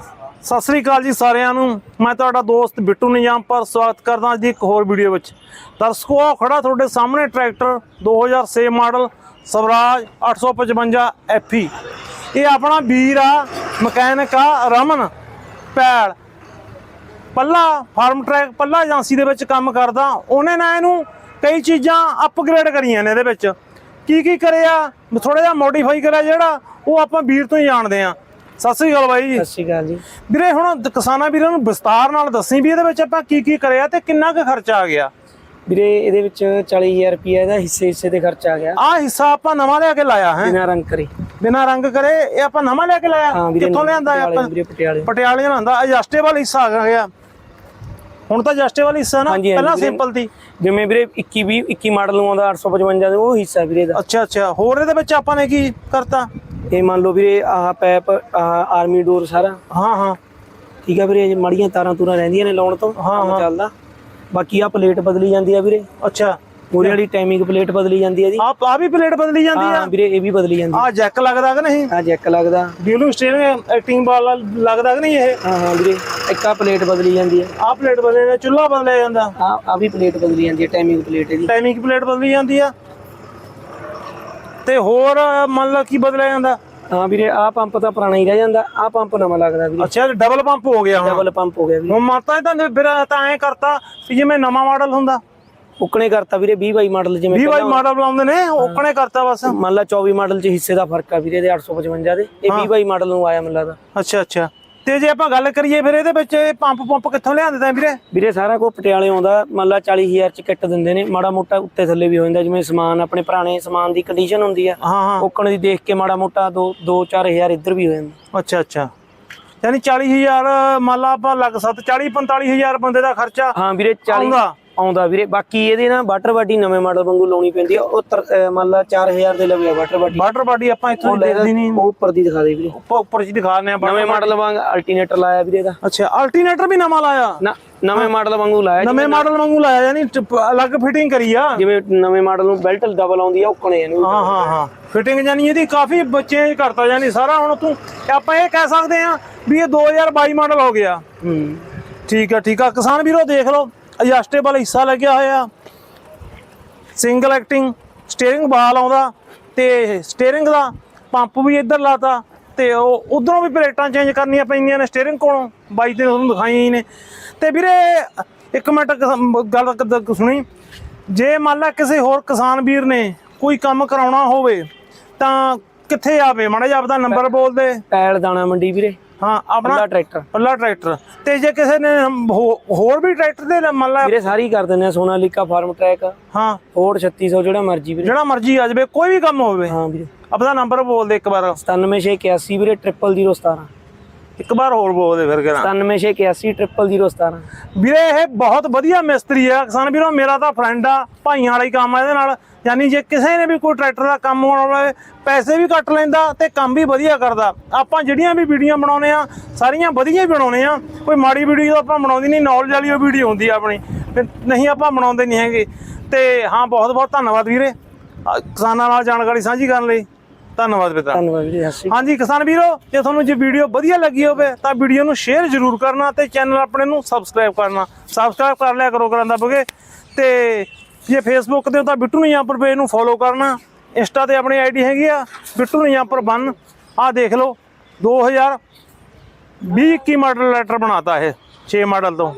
ਸਤਿ ਸ੍ਰੀ ਅਕਾਲ ਜੀ ਸਾਰਿਆਂ ਨੂੰ। ਮੈਂ ਤੁਹਾਡਾ ਦੋਸਤ ਬਿੱਟੂ ਨਿਜ਼ਾਮ ਪਰ ਸਵਾਗਤ ਕਰਦਾ ਅੱਜ ਦੀ ਇੱਕ ਹੋਰ ਵੀਡੀਓ ਵਿੱਚ। ਦਰਸ਼ਕੋ ਆਹ ਖੜਾ ਤੁਹਾਡੇ ਸਾਹਮਣੇ ਟਰੈਕਟਰ 2006 ਮਾਡਲ ਸਵਰਾਜ 855 FE ਇਹ ਆਪਣਾ ਵੀਰ ਆ, ਮਕੈਨਿਕ ਆ, ਰਮਨ ਪੈਲ। ਪੱਲਾ ਫਾਰਮ ਟਰੈਕ, ਪੱਲਾ ਏਜੰਸੀ ਦੇ ਵਿੱਚ ਕੰਮ ਕਰਦਾ। ਉਹਨੇ ਨਾ ਇਹਨੂੰ ਕਈ ਚੀਜ਼ਾਂ ਅਪਗ੍ਰੇਡ ਕਰੀਆਂ ਨੇ ਇਹਦੇ ਵਿੱਚ। ਕੀ ਕੀ ਕਰਿਆ? ਥੋੜਾ ਜਿਹਾ ਮੋਡੀਫਾਈ ਕਰਿਆ ਜਿਹੜਾ ਉਹ ਆਪਾਂ ਵੀਰ ਤੋਂ ਹੀ ਜਾਣਦੇ ਆ ਸਤਿ ਸ੍ਰੀ ਅਕਾਲ ਬਾਈ ਜੀ। ਸਤਿ ਸ਼੍ਰੀ ਅਕਾਲ ਜੀ। ਵੀਰੇ ਹੁਣ ਦ- ਕਿਸਾਨਾਂ ਵੀਰਾਂ ਨੂੰ ਵਿਸਤਾਰ ਨਾਲ ਦੱਸੀ ਵੀ ਇਹਦੇ ਵਿੱਚ ਆਪਾਂ ਕੀ ਕੀ ਕਰਿਆ ਤੇ ਕਿੰਨਾ ਕੁ ਖਰਚਾ ਆ ਗਿਆ? ਵੀਰੇ ਇਹਦੇ ਵਿੱਚ 40000 ਰੁਪਏ ਦਾ ਹਿੱਸੇ ਹਿੱਸੇ ਤੇ ਖਰਚਾ ਆ ਗਿਆ। ਆਹ ਹਿੱਸਾ ਆਪਾਂ ਨਵਾਂ ਲਿਆ ਕੇ ਲਾਇਆ ਹੈ? ਬਿਨਾਂ ਰੰਗ ਕਰੇ। ਬਿਨਾਂ ਰੰਗ ਕਰੇ ਇਹ ਆਪਾਂ ਨਵਾਂ ਲਿਆ ਕੇ ਲਾਇਆ? ਕਿੱਥੋਂ ਲਿਆਂਦਾ ਆਪਾਂ? ਪਟਿਆਲੇ ਪਟਿਆਲੇ। ਲਿਆਂਦਾ। ਐਡਜਸਟੇਬਲ ਹਿੱਸਾ ਆ ਗਿਆ। ਹੁਣ ਤਾਂ ਐਡਜਸਟੇਬਲ ਹਿੱਸਾ ਨਾ ਪਹਿਲਾਂ। ਸਿੰਪਲ ਸੀ। ਜਿਵੇਂ ਵੀਰੇ 21 20 21 ਮਾਡਲ ਨੂੰ ਆਉਂਦਾ 855 ਦਾ ਉਹ ਹਿੱਸਾ ਵੀਰੇ ਦਾ ਅੱਛਾ ਅੱਛਾ। ਹੋਰ ਇਹਦੇ ਵਿੱਚ ਆਪਾਂ ਨੇ ਕੀ ਕਰਤਾ? ਇਹ ਮੰਨ ਲਓ ਵੀਰੇ ਆਹ ਪੈਪ ਆਹ ਆਰਮੀ ਡੋਰ ਸਾਰਾ। ਹਾਂ ਹਾਂ। ਠੀਕ ਆ ਵੀਰੇ ਇਹ ਮੜੀਆਂ ਤਾਰਾਂ ਤੂਰਾਂ ਰਹਿੰਦੀਆਂ ਨੇ ਲਾਉਣ ਤੋਂ ਹਾਂ, ਹਾਂ। ਚੱਲਦਾ। ਬਾਕੀ ਆ ਪਲੇਟ ਬਦਲੀ ਜਾਂਦੀ ਆ ਵੀਰੇ। ਅੱਛਾ। ਮੂਰੇ ਵਾਲੀ ਟਾਈਮਿੰਗ ਪਲੇਟ ਬਦਲੀ ਜਾਂਦੀ ਆ ਜੀ। ਆਪ ਆ ਵੀ ਪਲੇਟ ਬਦਲੀ ਜਾਂਦੀ ਆ? ਹਾਂ ਵੀਰੇ ਇਹ ਵੀ ਬਦਲੀ ਜਾਂਦੀ ਆ। ਜੈਕ ਲੱਗਦਾ ਕਿ ਨਹੀਂ? ਆ ਜੈਕ ਲੱਗਦਾ। ਡਿਊਲਿੰਗ ਸਟੀਅਰਿੰਗ ਐਕਟਿੰਗ ਵਾਲਾ ਲੱਗਦਾ ਕਿ ਨਹੀਂ ਇਹ? ਹਾਂ ਹਾਂ ਵੀਰੇ ਇੱਕ ਆ ਪਲੇਟ ਬਦਲੀ ਜਾਂਦੀ ਆ। ਆ ਪਲੇਟ ਬਦਲੇ ਚੁੱਲਾ ਬਦਲਿਆ ਜਾਂਦਾ। ਆ ਆ ਵੀ ਪਲੇਟ ਬਦਲੀ ਜਾਂਦੀ ਆ ਟਾਈਮਿੰਗ ਪਲੇਟ ਇਹਦੀ ਟਾਈਮਿੰਗ ਪਲੇਟ ਬਦਲੀ ਜਾਂਦੀ ਆ। ਤੇ ਹੋਰ ਮੰਨ ਲਓ ਕੀ ਬਦਲਿਆ ਜਾਂਦਾ? ਹਾਂ ਵੀਰੇ ਆ ਪੰਪ ਤਾਂ ਪੁਰਾਣਾ ਹੀ ਰਹਿ ਜਾਂਦਾ। ਆ ਪੰਪ ਨਵਾਂ ਲੱਗਦਾ ਵੀਰੇ। ਅੱਛਾ ਡਬਲ ਪੰਪ ਹੋ ਗਿਆ ਹੁਣ। ਡਬਲ ਪੰਪ ਹੋ ਗਿਆ ਵੀਰੇ। ਹੁਣ ਮਾਤਾ ਤਾਂ ਫਿਰ ਤਾਂ ਐ ਕਰਤਾ ਵੀ ਜਿਵੇਂ ਨਵਾਂ ਮਾਡਲ ਹੁੰਦਾ। ਉਕਣੇ ਕਰਤਾ ਵੀਰੇ 20 ਬਾਈ ਮਾਡਲ ਜਿਵੇਂ 20 ਬਾਈ ਮਾਡਲ ਬੁਲਾਉਂਦੇ ਨੇ ਓਕਣੇ ਕਰਤਾ ਬਸ। ਮੰਨ ਲਾ 24 ਮਾਡਲ ਚ ਹਿੱਸੇ ਦਾ ਫ਼ਰਕ ਆ ਵੀਰੇ ਦੇ 855 ਦੇ। ਇਹ 20 ਬਾਈ ਮਾਡਲ ਨੂੰ ਆਇਆ ਮੈਨੂੰ ਲੱਗਦਾ। ਅੱਛਾ ਅੱਛਾ। ਤੇ ਜੇ ਆਪਾਂ ਗੱਲ ਕਰੀਏ ਫਿਰ ਇਹਦੇ ਵਿੱਚ ਇਹ ਪੰਪ ਪੰਪ ਕਿੱਥੋਂ ਲਿਆਂਦੇ ਤਾਂ ਵੀਰੇ? ਵੀਰੇ ਸਾਰਾ ਕੋ ਪਟਿਆਲੇ ਆਉਂਦਾ ਮੰਨ ਲਾ 40000 ਚ ਕਿੱਟ ਦਿੰਦੇ ਨੇ ਮਾੜਾ ਮੋਟਾ ਉੱਤੇ ਥੱਲੇ ਵੀ ਹੋ ਜਾਂਦਾ ਜਿਵੇਂ ਸਮਾਨ ਆਪਣੇ ਪੁਰਾਣੇ ਸਮਾਨ ਦੀ ਕੰਡੀਸ਼ਨ ਹੁੰਦੀ ਆ। ਉਕਣ ਦੀ ਦੇਖ ਕੇ ਮਾੜਾ ਮੋਟਾ 2 2 4000 ਇੱਧਰ ਵੀ ਹੋ ਜਾਂਦਾ। ਅੱਛਾ ਅੱਛਾ। ਯਾਨੀ 40000 ਮੰਨ ਲਾ ਆਪਾਂ ਲੱਗ ਸੱਤ 40 45000 ਬੰਦੇ ਦਾ ਖਰਚਾ ਹਾਂ ਵੀਰੇ 40 ਆਉਂਦਾ ਵੀਰੇ। ਬਾਕੀ ਇਹਦੇ ਨਾ ਵਾਟਰ ਬਾਡੀ ਨਵੇਂ ਮਾਡਲ ਵਾਂਗੂ ਲਾਉਣੀ ਪੈਂਦੀ ਆ। ਉਹ ਮੰਨ ਲਾ 4000 ਦੇ ਲਵੇ ਵਾਟਰ ਬਾਡੀ ਵਾਟਰ ਬਾਡੀ ਆਪਾਂ ਇੱਥੋਂ ਦੇਖਦੀ ਨਹੀਂ ਉਹ ਉੱਪਰ ਦੀ ਦਿਖਾ ਦੇ ਵੀਰੇ। ਉੱਪਰ ਉੱਪਰ ਜੀ ਦਿਖਾਉਂਦੇ ਆ ਨਵੇਂ ਮਾਡਲ ਵਾਂਗ ਅਲਟਰਨੇਟਰ ਲਾਇਆ ਵੀਰੇ ਦਾ ਅੱਛਾ ਅਲਟਰਨੇਟਰ ਵੀ ਨਵਾਂ ਲਾਇਆ? ਨਾ ਨਵੇਂ ਮਾਡਲ ਵਾਂਗੂ ਲਾਇਆ ਨਵੇਂ ਮਾਡਲ ਵਾਂਗੂ ਲਾਇਆ ਯਾਨੀ ਅਲੱਗ ਫਿਟਿੰਗ ਕਰੀ ਆ। ਜਿਵੇਂ ਨਵੇਂ ਮਾਡਲ ਨੂੰ ਬੈਲਟ ਡਬਲ ਆਉਂਦੀ ਆ ਉਕਣੇ ਇਹਨੂੰ। ਹਾਂ ਹਾਂ ਹਾਂ। ਫਿਟਿੰਗ ਜਾਨੀ ਇਹਦੀ ਕਾਫੀ ਚੇਂਜ ਕਰਤਾ ਜਾਨੀ ਸਾਰਾ ਹੁਣ ਤੂੰ ਆਪਾਂ ਇਹ ਕਹਿ ਸਕਦੇ ਆ ਵੀ ਇਹ 2022 ਮਾਡਲ ਹੋ ਗਿਆ। ਹੂੰ। ਠੀਕ ਆ ਠੀਕ ਆ। ਕਿਸਾਨ ਵੀਰੋ ਦੇਖ ਲਓ। ਐਡਜਸਟੇਬਲ ਹਿੱਸਾ ਲੱਗਿਆ ਹੋਇਆ। ਸਿੰਗਲ ਐਕਟਿੰਗ ਸਟੀਅਰਿੰਗ ਬਾਲ ਆਉਂਦਾ ਤੇ ਸਟੀਅਰਿੰਗ ਦਾ ਪੰਪ ਵੀ ਇੱਧਰ ਲਾਤਾ ਤੇ ਉਹ ਉਧਰੋਂ ਵੀ ਪਲੇਟਾਂ ਚੇਂਜ ਕਰਨੀਆਂ ਪੈਂਦੀਆਂ ਨੇ ਸਟੀਅਰਿੰਗ ਕੋਲੋਂ। ਬਾਈ ਤੇ ਤੁਹਾਨੂੰ ਦਿਖਾਈਆਂ ਹੀ ਨੇ। ਤੇ ਵੀਰੇ, ਇੱਕ ਮਿੰਟ ਗੱਲ ਸੁਣੀ। ਜੇ ਮੰਨ ਲਾ ਕਿਸੇ ਹੋਰ ਕਿਸਾਨ ਵੀਰ ਨੇ ਕੋਈ ਕੰਮ ਕਰਾਉਣਾ ਹੋਵੇ, ਤਾਂ ਕਿੱਥੇ ਆਵੇ? ਮਾੜਾ ਜਿਹਾ ਆਪਦਾ ਨੰਬਰ ਬੋਲ ਦੇ। ਟਾਇਲ ਦਾਣਾ ਮੰਡੀ ਵੀਰੇ। ਹਾਂ ਆਪਣਾ ਟਰੈਕਟਰ। ਪੱਲਾ ਟਰੈਕਟਰ। ਤੇ ਜੇ ਕਿਸੇ ਨੇ ਹੋਰ ਵੀ ਟਰੈਕਟਰ ਦੇ ਮੰਨ ਲਾ ਵੀਰੇ ਸਾਰੀ ਕਰ ਦਿੰਦੇ ਆ ਸੋਨਾਲੀਕਾ ਫਾਰਮ ਟਰੈਕ। ਹਾਂ। ਫੋਰਡ 3600 ਜਿਹੜਾ ਮਰਜ਼ੀ ਵੀਰੇ। ਜਿਹੜਾ ਮਰਜ਼ੀ ਆ ਜਾਵੇ ਕੋਈ ਵੀ ਕੰਮ ਹੋਵੇ। ਹਾਂ ਵੀਰੇ। ਆਪਦਾ ਨੰਬਰ ਬੋਲ ਦੇ ਇੱਕ ਵਾਰ। 97681 ਵੀਰੇ 00017 ਇੱਕ ਵਾਰ ਹੋਰ ਬੋਲ ਦੇ ਫਿਰ ਕਰਾਂ। 97681 00017 ਵੀਰੇ ਇਹ ਬਹੁਤ ਵਧੀਆ ਮਿਸਤਰੀ ਆ। ਕਿਸਾਨ ਵੀਰੋ ਮੇਰਾ ਤਾਂ ਫਰੈਂਡ ਆ ਭਾਈਆਂ ਵਾਲਾ ਹੀ ਕੰਮ ਆ ਇਹਦੇ ਨਾਲ। ਯਾਨੀ ਜੇ ਕਿਸੇ ਨੇ ਵੀ ਕੋਈ ਟਰੈਕਟਰ ਦਾ ਕੰਮ ਹੋਣਾ ਹੋਵੇ ਪੈਸੇ ਵੀ ਕੱਟ ਲੈਂਦਾ ਤੇ ਕੰਮ ਵੀ ਵਧੀਆ ਕਰਦਾ। ਆਪਾਂ ਜਿਹੜੀਆਂ ਵੀ ਵੀਡੀਓ ਬਣਾਉਨੇ ਆ ਸਾਰੀਆਂ ਵਧੀਆ ਹੀ ਬਣਾਉਨੇ ਆ। ਕੋਈ ਮਾੜੀ ਵੀਡੀਓ ਆਪਾਂ ਬਣਾਉਂਦੀ ਨਹੀਂ ਨੌਲੇਜ ਵਾਲੀ ਉਹ ਵੀਡੀਓ ਹੁੰਦੀ ਆ ਆਪਣੀ। ਨਹੀਂ ਆਪਾਂ ਬਣਾਉਂਦੇ ਨਹੀਂ ਹੈਗੇ। ਤੇ ਹਾਂ ਬਹੁਤ ਬਹੁਤ ਧੰਨਵਾਦ ਵੀਰੇ। ਕਿਸਾਨਾਂ ਨਾਲ ਜਾਣਕਾਰੀ ਸਾਂਝੀ ਕਰਨ ਲਈ। ਧੰਨਵਾਦ ਪਿਤਾ। ਧੰਨਵਾਦ ਸਤਿ ਸ਼੍ਰੀ ਹਾਂਜੀ ਕਿਸਾਨ ਵੀਰੋ ਜੇ ਤੁਹਾਨੂੰ ਜੇ ਵੀਡੀਓ ਵਧੀਆ ਲੱਗੀ ਹੋਵੇ ਤਾਂ ਵੀਡੀਓ ਨੂੰ ਸ਼ੇਅਰ ਜ਼ਰੂਰ ਕਰਨਾ ਤੇ ਚੈਨਲ ਆਪਣੇ ਨੂੰ ਸਬਸਕ੍ਰਾਈਬ ਕਰਨਾ। ਸਬਸਕ੍ਰਾਈਬ ਕਰ ਲਿਆ ਕਰੋ ਕਰਨ ਦੱਬਗੇ ਤੇ ਜੇ ਫੇਸਬੁੱਕ ਤੇ ਹੋ ਤਾਂ ਬਿੱਟੂ ਨਿਆਂਪਰ ਪੇਜ ਨੂੰ ਫੋਲੋ ਕਰਨਾ। ਇੰਸਟਾ ਤੇ ਆਪਣੀ ਆਈਡੀ ਹੈਗੀ ਆ ਬਿੱਟੂ ਨਿਆਂਪਰ 1 ਆਹ ਦੇਖ ਲਓ 2020 21 ਮਾਡਲ ਲੈਟਰ ਬਣਾਤਾ ਇਹ 6 ਮਾਡਲ ਤੋਂ।